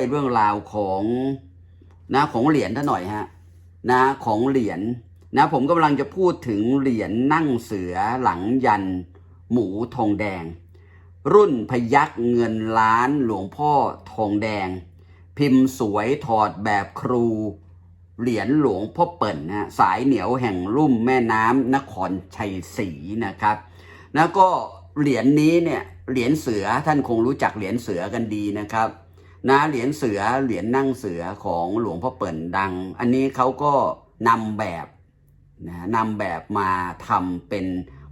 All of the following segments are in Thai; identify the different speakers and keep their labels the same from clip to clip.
Speaker 1: อ้เรื่องราวของนะของเหรียญท่านหน่อยฮะนะของเหรียญนะผมกำลังจะพูดถึงเหรียญนั่งเสือหลังยัน หมูทองแดง รุ่นพยักเงินล้านหลวงพ่อทองแดง พิมพ์สวยถอดแบบครู เหรียญหลวงพ่อเปิ่นนะสายเหนียวแห่งลุ่มแม่น้ำนครชัยศรีนะครับ แล้วก็เหรียญนี้เนี่ยเหรียญเสือท่านคงรู้จักเหรียญเสือกันดีนะครับ นะเหรียญเสือเหรียญนั่งเสือของหลวงพ่อเปิ่นดัง อันนี้เขาก็นำแบบนะนำแบบมาทำเป็น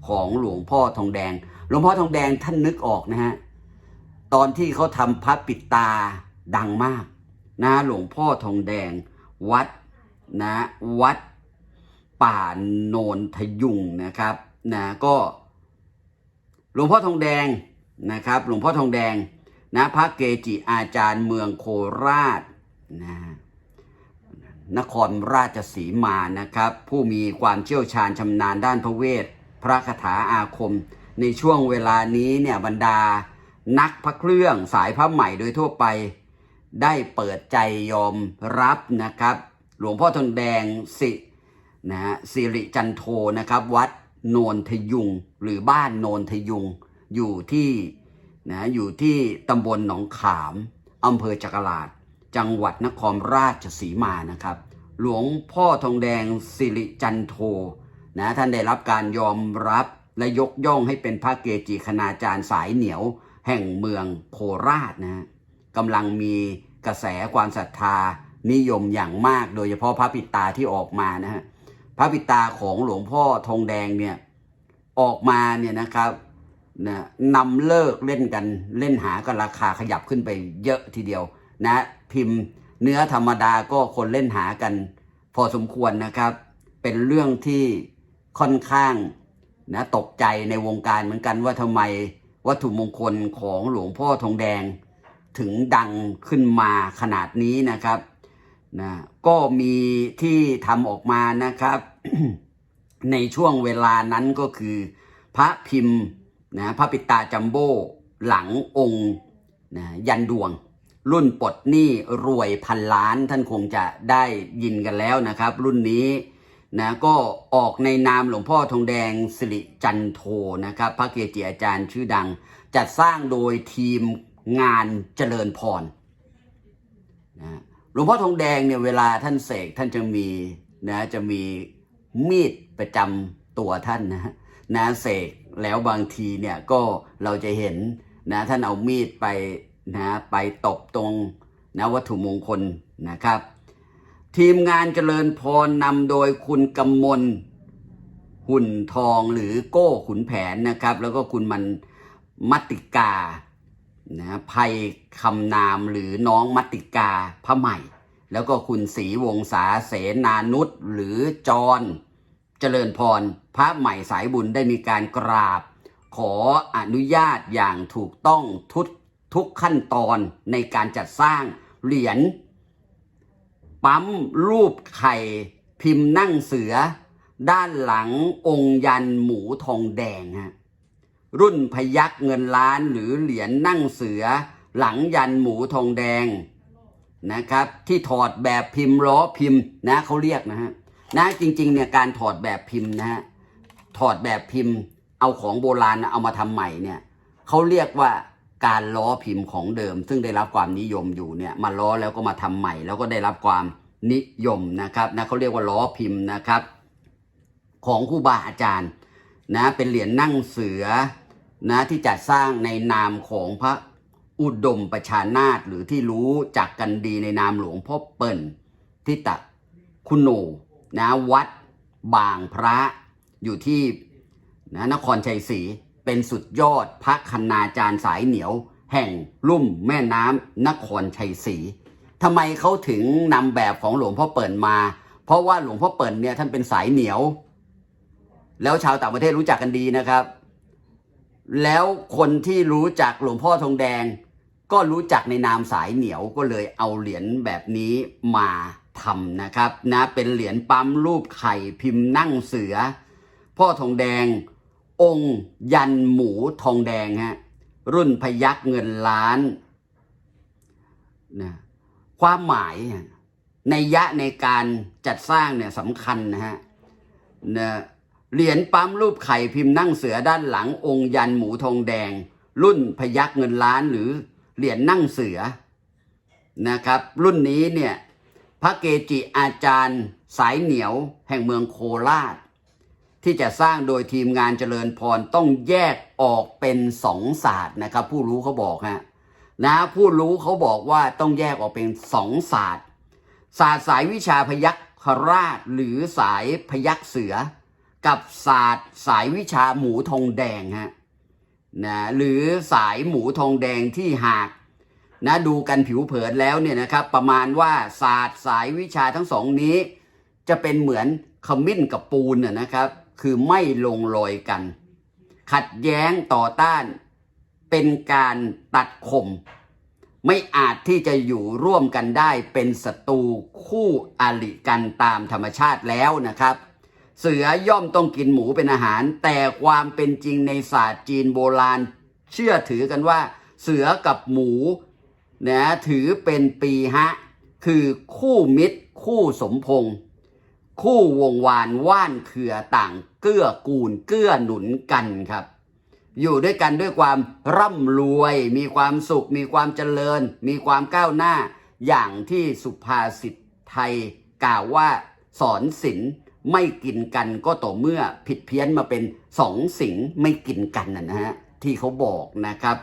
Speaker 1: ของหลวงพ่อทองแดง หลวงพ่อทองแดงท่านนึกออกนะฮะตอนที่เขาทำพระปิดตาดังมากนะหลวงพ่อทองแดงวัดนะวัดป่าโนนทยุงนะครับนะก็หลวงพ่อทองแดงนะครับ หลวงพ่อทองแดง นะพระเกจิอาจารย์เมืองโคราชนะนครราชสีมานะครับ ผู้มีความเชี่ยวชาญชำนาญด้านพระเวท พระคาถาอาคม ในช่วงเวลานี้เนี่ยบรรดานักพระเครื่องสายพระใหม่โดยทั่วไป ได้เปิดใจยอมรับนะครับ หลวงพ่อทองแดงสินะฮะสิริจันโทนะครับ วัดโนนทยุงหรือบ้านโนนทยุงอยู่ที่ นะอยู่ที่ตำบลหนองขามอำเภอจักราชจังหวัดนครราชสีมานะครับ หลวงพ่อทองแดงสิริจันโทนะท่านได้รับการยอมรับและยกย่องให้เป็นพระเกจิคณาจารย์สายเหนียว แห่งเมืองโคราชนะกำลังมีกระแสความศรัทธานิยมอย่างมากโดยเฉพาะพระปิตาที่ออกมานะฮะพระปิตาของหลวงพ่อทองแดงเนี่ยออกมาเนี่ยนะครับ นะนำเลิกเล่นกันเล่นหากันราคาขยับขึ้นไปเยอะทีเดียวนะพิมพ์เนื้อธรรมดาก็คนเล่นหากัน พอสมควรนะครับ เป็นเรื่องที่ค่อนข้างนะตกใจในวงการเหมือนกันว่าทำไมวัตถุมงคลของหลวงพ่อทองแดง ถึงดังขึ้นมาขนาดนี้นะครับนะก็มีที่ทำออกมานะครับ ในช่วงเวลานั้นก็คือ พระพิมพ์ นะพระปิตาจัมโบ้หลังองค์นะยันดวง รุ่นปลดหนี้รวยพันล้านท่านคงจะได้ยินกันแล้วนะครับ รุ่นนี้นะก็ออกในนามหลวงพ่อทองแดงสิริจันโทนะครับพระเกจิอาจารย์ชื่อดัง จัดสร้างโดยทีมงานเจริญพรนะหลวงพ่อทองแดงเนี่ยเวลาท่านเสกท่านจะมีนะจะมีมีดประจำตัวท่านนะนะเสก แล้วบางทีเนี่ยก็เราจะเห็นนะท่านเอามีดไปนะไปตบตรงนะวัตถุมงคลนะครับ ทีมงานเจริญพรนำโดยคุณกำมลหุ่นทองหรือโก้ขุนแผนนะครับ แล้วก็คุณมันมัติกานะภัยคำนามหรือน้องมัติกาพระใหม่ แล้วก็คุณศรีวงศาเสนานุษหรือจร เจริญพร พระใหม่สายบุญได้มีการกราบ ขออนุญาตอย่างถูกต้องทุกทุกขั้นตอนในการจัดสร้างเหรียญปั๊มรูปไข่พิมพ์นั่งเสือ ด้านหลังองค์ยันหมูทองแดงฮะรุ่นพยักเงินล้านหรือเหรียญนั่งเสือ หลังยันหมูทองแดงนะครับ ที่ถอดแบบพิมพ์ล้อพิมพ์นะเขาเรียกนะฮะ นะจริงๆเนี่ยการถอดแบบพิมพ์นะฮะถอดแบบพิมพ์ เอาของโบราณเอามาทำใหม่เนี่ยเขาเรียกว่าการล้อพิมพ์ของเดิม ซึ่งได้รับความนิยมอยู่เนี่ยมาล้อแล้วก็มาทำใหม่ แล้วก็ได้รับความนิยมนะครับนะเขาเรียกว่าล้อพิมพ์นะครับ ของครูบาอาจารย์นะเป็นเหรียญนั่งเสือนะที่จัดสร้างในนามของพระอุดมประชานาถหรือที่รู้จักกันดีในนามหลวงพ่อเปิ่นทิตะคุณโน นะวัดบางพระอยู่ที่นะนครชัยศรีเป็นสุดยอดพระคณาจารย์สายเหนียว แห่งลุ่มแม่น้ำนครชัยศรีทำไมเขาถึงนำแบบของหลวงพ่อเปิ่นมา เพราะว่าหลวงพ่อเปิ่นเนี่ยท่านเป็นสายเหนียว แล้วชาวต่างประเทศรู้จักกันดีนะครับ แล้วคนที่รู้จักหลวงพ่อทองแดง ก็รู้จักในนามสายเหนียวก็เลยเอาเหรียญแบบนี้มา ทำนะครับนะเป็นเหรียญปั๊มรูปไข่พิมพ์นั่งเสือ พ่อทองแดง องค์ยันหมูทองแดงฮะรุ่นพยักเงินล้านนะความหมายในยยะในการจัดสร้างเนี่ยสำคัญนะฮะนะเหรียญปั๊มรูปไข่พิมพ์นั่งเสือด้านหลัง องค์ยันหมูทองแดง รุ่นพยักเงินล้านหรือเหรียญนั่งเสือนะครับ รุ่นนี้เนี่ย พระเกจิอาจารย์สายเหนียวแห่งเมืองโคราช ที่จะสร้างโดยทีมงานเจริญพรต้องแยกออกเป็นสองศาสตร์นะครับ ผู้รู้เขาบอกฮะนะผู้รู้เขาบอกว่าต้องแยกออกเป็นสองศาสตร์ ศาสตร์สายวิชาพยัคฆราชหรือสายพยัคเสือ กับศาสตร์สายวิชาหมูทองแดงฮะนะหรือสายหมูทองแดงที่หาก นะดูกันผิวเผินแล้วเนี่ยนะครับประมาณว่าศาสตร์สายวิชาทั้งสองนี้ จะเป็นเหมือนขมิ้นกับปูนนะนะครับ คือไม่ลงรอยกัน ขัดแย้งต่อต้านเป็นการตัดข่มไม่อาจที่จะอยู่ร่วมกันได้เป็นศัตรูคู่อริกันตามธรรมชาติแล้วนะครับ เสือย่อมต้องกินหมูเป็นอาหาร แต่ความเป็นจริงในศาสตร์จีนโบราณ เชื่อถือกันว่า เสือกับหมู นะถือเป็นปีฮะ คือคู่มิตร คู่สมพงษ์คู่วงวานว่านเขื่อต่างเกื้อกูลเกื้อหนุนกันครับ อยู่ด้วยกันด้วยความร่ำรวย มีความสุข มีความเจริญ มีความก้าวหน้า อย่างที่สุภาษิตไทยกล่าวว่าสอนศิลไม่กินกันก็ต่อเมื่อผิดเพี้ยนมาเป็นสองสิงไม่กินกันนะนะฮะที่เขาบอกนะครับ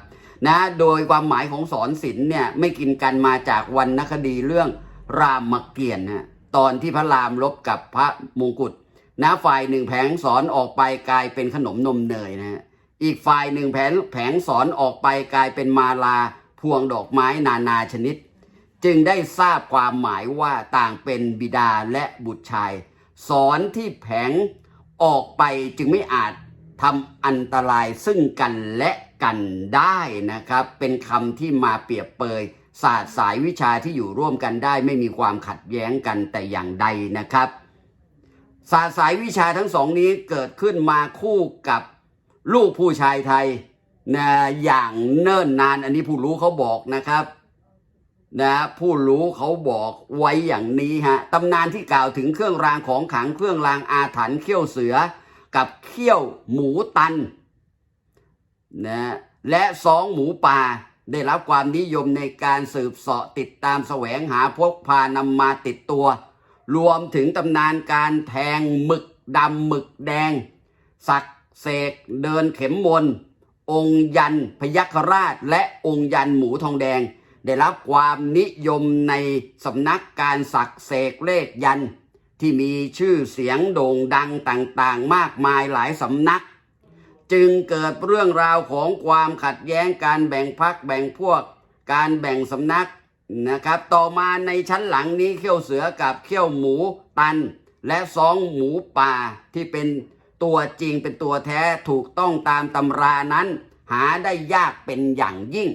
Speaker 1: นะโดยความหมายของสอนศิลเนี่ยไม่กินกันมาจากวรรณคดีเรื่องรามเกียรติ์นะตอนที่พระรามลบกับพระมงกุฎนะฝ่ายหนึ่งแผงสอนออกไปกลายเป็นขนมนมเนยนะฮะอีกฝ่ายหนึ่งแผงแผงสอนออกไปกลายเป็นมาลาพวงดอกไม้นานาชนิด จึงได้ทราบความหมายว่าต่างเป็นบิดาและบุตรชาย สอนที่แผงออกไปจึงไม่อาจทำอันตรายซึ่งกันและ กันได้นะครับ เป็นคำที่มาเปรียบเปยศาสตร์สายวิชาที่อยู่ร่วมกันได้ ไม่มีความขัดแย้งกันแต่อย่างใดนะครับ ศาสตร์สายวิชาทั้งสองนี้เกิดขึ้นมาคู่กับลูกผู้ชายไทยนะอย่างเนิ่นนานอันนี้ผู้รู้เขาบอกนะครับนะผู้รู้เขาบอกไว้อย่างนี้ฮะตำนานที่กล่าวถึงเครื่องรางของขลังเครื่องรางอาถรรพ์เขี้ยวเสือ กับเขี้ยวหมูตัน นะและสองหมูป่าได้รับความนิยมในการสืบเสาะติดตามแสวงหาพกพานำมาติดตัว รวมถึงตำนานการแทงหมึกดำหมึกแดง สักเสกเดินเข็มมน องค์ยันพยัคฆราชและองค์ยันหมูทองแดง ได้รับความนิยมในสำนักการสักเสกเลขยัน ที่มีชื่อเสียงโด่งดังต่างๆ มากมายหลายสำนัก จึงเกิดเรื่องราวของความขัดแย้งการแบ่งพักแบ่งพวก การแบ่งสำนักนะครับ ต่อมาในชั้นหลังนี้เขี้ยวเสือกับเขี้ยวหมูตัน และสองหมูป่าที่เป็นตัวจริงเป็นตัวแท้ถูกต้องตามตำรานั้น หาได้ยากเป็นอย่างยิ่ง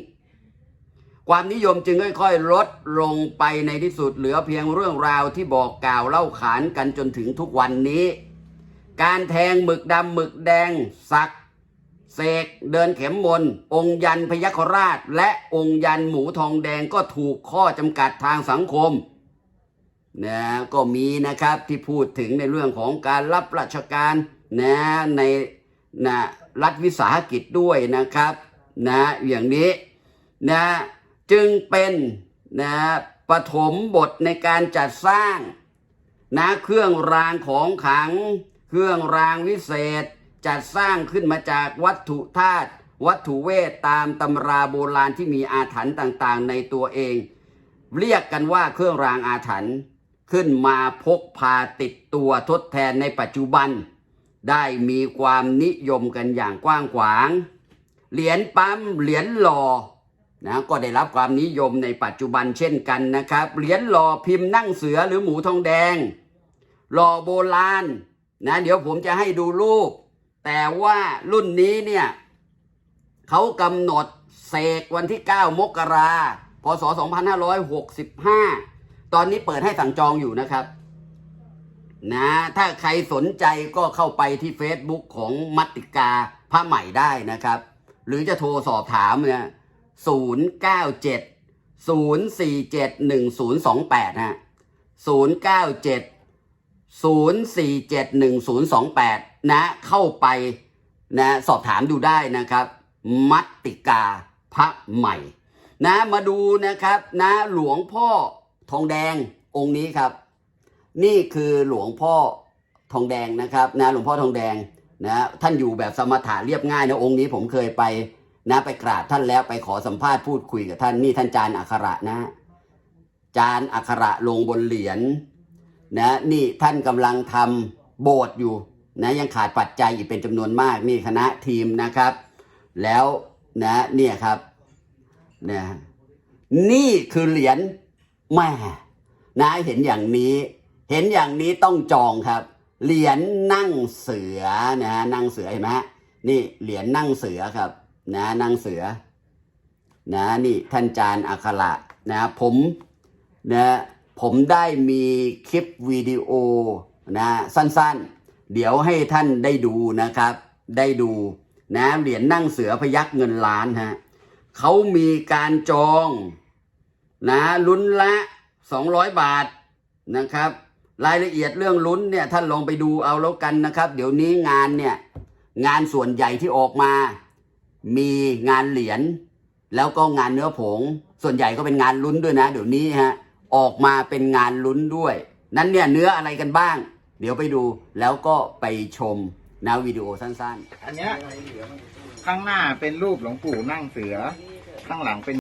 Speaker 1: ความนิยมจึงค่อยๆ ลดลงไปในที่สุดเหลือเพียงเรื่องราวที่บอกกล่าวเล่าขานกันจนถึงทุกวันนี้ การแทงหมึกดำหมึกแดงสัก เสกเดินเข็มมน องค์ยันพยัคฆราช และองค์ยันหมูทองแดงก็ถูกข้อจำกัดทางสังคมนะก็มีนะครับที่พูดถึงในเรื่องของการรับราชการนะในนะรัฐวิสาหกิจด้วยนะครับนะอย่างนี้นะจึงเป็นนะปฐมบทในการจัดสร้างนะเครื่องรางของขัง เครื่องรางวิเศษ จัดสร้างขึ้นมาจากวัตถุธาตุวัตถุเวทตามตำราโบราณที่มีอาถรรพ์ต่างๆ ในตัวเอง เรียกกันว่าเครื่องรางอาถรรพ์ขึ้นมาพกพาติดตัวทดแทนในปัจจุบัน ได้มีความนิยมกันอย่างกว้างขวาง เหรียญปั๊มเหรียญหล่อนะก็ได้รับความนิยมในปัจจุบันเช่นกันนะครับ เหรียญหล่อพิมพ์นั่งเสือหรือหมูทองแดง หล่อโบราณนะเดี๋ยวผมจะให้ดูรูป แต่ว่ารุ่นนี้เนี่ยเขากำหนดเสกวันที่ 9 มกราพศ 2565 ตอนนี้เปิดให้สั่งจองอยู่นะครับ นะ ถ้าใครสนใจก็เข้าไปที่ Facebook ของมัตติกาผ้าใหม่ได้นะครับ หรือจะโทรสอบถามเนี่ย097ศูนย์สี่เจ็ดหนึ่งศูนย์สองแปดฮะศู นย์เก้าเจ็ดศูนะ เข้าไปนะสอบถามดูได้นะครับ มัตติกาพระใหม่ นะมาดูนะครับนะหลวงพ่อทองแดงองค์นี้ครับ นี่คือหลวงพ่อทองแดงนะครับนะหลวงพ่อทองแดงนะท่านอยู่แบบสมถะเรียบง่ายนะองค์นี้ผมเคยไปนะไปกราบท่านแล้วไปขอสัมภาษณ์พูดคุยกับท่านนี่ท่านจานอักขระนะ จานอักขระลงบนเหรียญ นะนี่ท่านกำลังทำโบสถ์อยู่นะยังขาดปัจจัยอีกเป็นจำนวนมากนี่คณะทีมนะครับ แล้วนะเนี่ยครับนะนี่คือเหรียญแม่นะเห็นอย่างนี้ เห็นอย่างนี้ต้องจองครับ เหรียญนั่งเสือนะนั่งเสือเห็นไหมนี่เหรียญนั่งเสือครับ นะนั่งเสือ นะนี่ท่านจารย์อัคระนะผมนะ ผมได้มีคลิปวิดีโอนะสั้นๆ เดี๋ยวให้ท่านได้ดูนะครับ ได้ดูนะเหรียญนั่งเสือพยักเงินล้านฮะเขามีการจองนะลุ้นละ 200 บาทนะครับ รายละเอียดเรื่องลุ้นเนี่ยท่านลองไปดูเอาแล้วกันนะครับ เดี๋ยวนี้งานเนี่ยงานส่วนใหญ่ที่ออกมา มีงานเหรียญแล้วก็งานเนื้อผง ส่วนใหญ่ก็เป็นงานลุ้นด้วยนะ เดี๋ยวนี้ฮะ ออกมาเป็นงานลุ้นด้วย นั้นเนี่ยเนื้ออะไรกันบ้าง เดี๋ยวไปดูแล้วก็ไปชมนะวิดีโอสั้นๆ
Speaker 2: อันเนี้ยข้างหน้าเป็นรูปหลวงปู่นั่งเสือ ข้างหลังเป็น